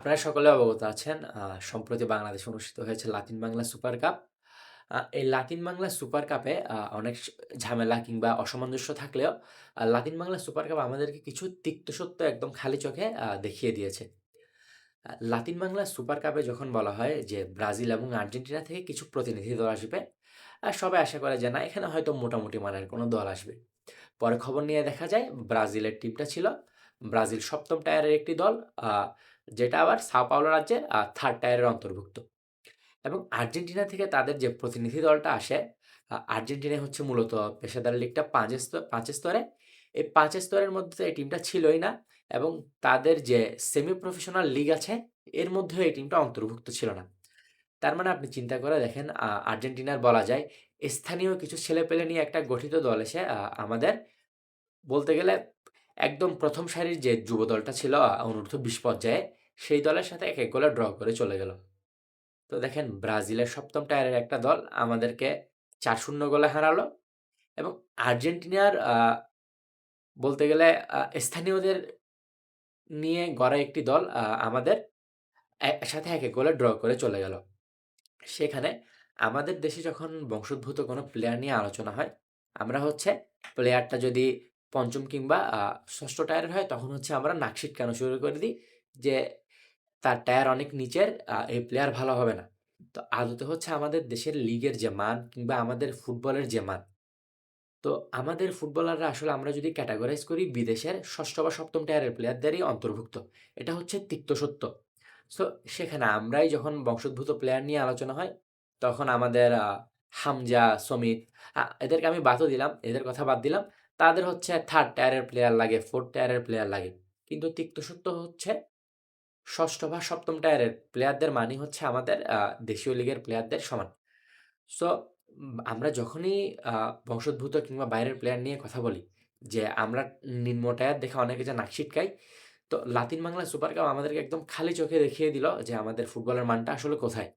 আপনারা সকলে অবগত আছেন সম্প্রতি বাংলাদেশে অনুষ্ঠিত হয়েছে লাতিন বাংলা সুপার কাপ। এই লাতিন বাংলা সুপার কাপে অনেক ঝামেলা কিংবা অসামঞ্জস্য থাকলেও লাতিন বাংলা সুপার কাপ আমাদেরকে কিছু তিক্ত সত্য একদম খালি চোখে দেখিয়ে দিয়েছে। লাতিন বাংলা সুপার কাপে যখন বলা হয় যে ব্রাজিল এবং আর্জেন্টিনা থেকে কিছু প্রতিনিধি দল আসবে, সবাই আশা করে যে না এখানে হয়তো মোটামুটি মানের কোনো দল আসবে। পরে খবর নিয়ে দেখা যায় ব্রাজিলের টিমটা ছিল ব্রাজিল সপ্তম টায়ারের একটি দল যেটা আবার সাও পাওলো রাজ্যের থার্ড টায়ারের অন্তর্ভুক্ত। এবং আর্জেন্টিনা থেকে তাদের যে প্রতিনিধি দলটা আসে, আ আর্জেন্টিনাই হচ্ছে মূলত পেশাদার লিগটা ৫ স্ত ৫ স্তরে। এই পাঁচ স্তরের মধ্যে এই টিমটা ছিলই না এবং তাদের যে সেমি প্রফেশনাল লিগ আছে, এর মধ্যেও এই টিমটা অন্তর্ভুক্ত ছিল না। তার মানে আপনি চিন্তা করে দেখেন আর্জেন্টিনার বলা যায় স্থানীয় কিছু ছেলেপেলে নিয়ে একটা গঠিত দল এসে আমাদের বলতে গেলে একদম প্রথম সারির যে যুব দলটা ছিল আ অনূর্ধ্ব-২০ পর্যায়ে, সেই দলের সাথে ১-১ গোলে ড্র করে চলে গেল। তো দেখেন ব্রাজিলের সপ্তম টায়ারের একটা দল আমাদেরকে ৪-০ গোলে হারালো এবং আর্জেন্টিনার বলতে গেলে স্থানীয়দের নিয়ে গড়া একটি দল আমাদের সাথে ১-১ গোলে ড্র করে চলে গেল। সেখানে আমাদের দেশে যখন বংশোদ্ভূত কোনো প্লেয়ার নিয়ে আলোচনা হয়, আমরা হচ্ছে প্লেয়ারটা যদি পঞ্চম কিংবা ষষ্ঠ টায়ারের হয় তখন হচ্ছে আমরা নাকশিট কেন শুরু করে দিই যে তার টায়ার অনেক নিচের এই প্লেয়ার ভালো হবে না। তো আদতে হচ্ছে আমাদের দেশের লিগের যে মান কিংবা আমাদের ফুটবলের যে মান, তো আমাদের ফুটবলাররা আসলে আমরা যদি ক্যাটেগরাইজ করি বিদেশের ষষ্ঠ বা সপ্তম টায়ারের প্লেয়ারদেরই অন্তর্ভুক্ত। এটা হচ্ছে তিক্ত সত্য। সো সেখানে আমরাই যখন বংশোদ্ভূত প্লেয়ার নিয়ে আলোচনা হয়, তখন আমাদের হামজা, সমিত এদেরকে আমি বাদও দিলাম, এদের কথা বাদ দিলাম। তাদের হচ্ছে থার্ড টায়ারের প্লেয়ার লাগে, ফোর্থ টায়ারের প্লেয়ার লাগে। কিন্তু তিক্ত সত্য হচ্ছে ৬ষ্ঠ বা সপ্তম টায়ারের প্লেয়ারদের মানই হচ্ছে আমাদের দেশীয় লিগের প্লেয়ারদের সমান। সো আমরা যখনই বংশোদ্ভূত কিংবা বাইরের প্লেয়ার নিয়ে কথা বলি যে আমরা নিম্ন টায়ার দেখে অনেকে যে নাক সিটকাই, তো লাতিন বাংলা সুপার কাপ আমাদেরকে একদম খালি চোখে দেখিয়ে দিল যে আমাদের ফুটবলের মানটা আসলে কোথায়।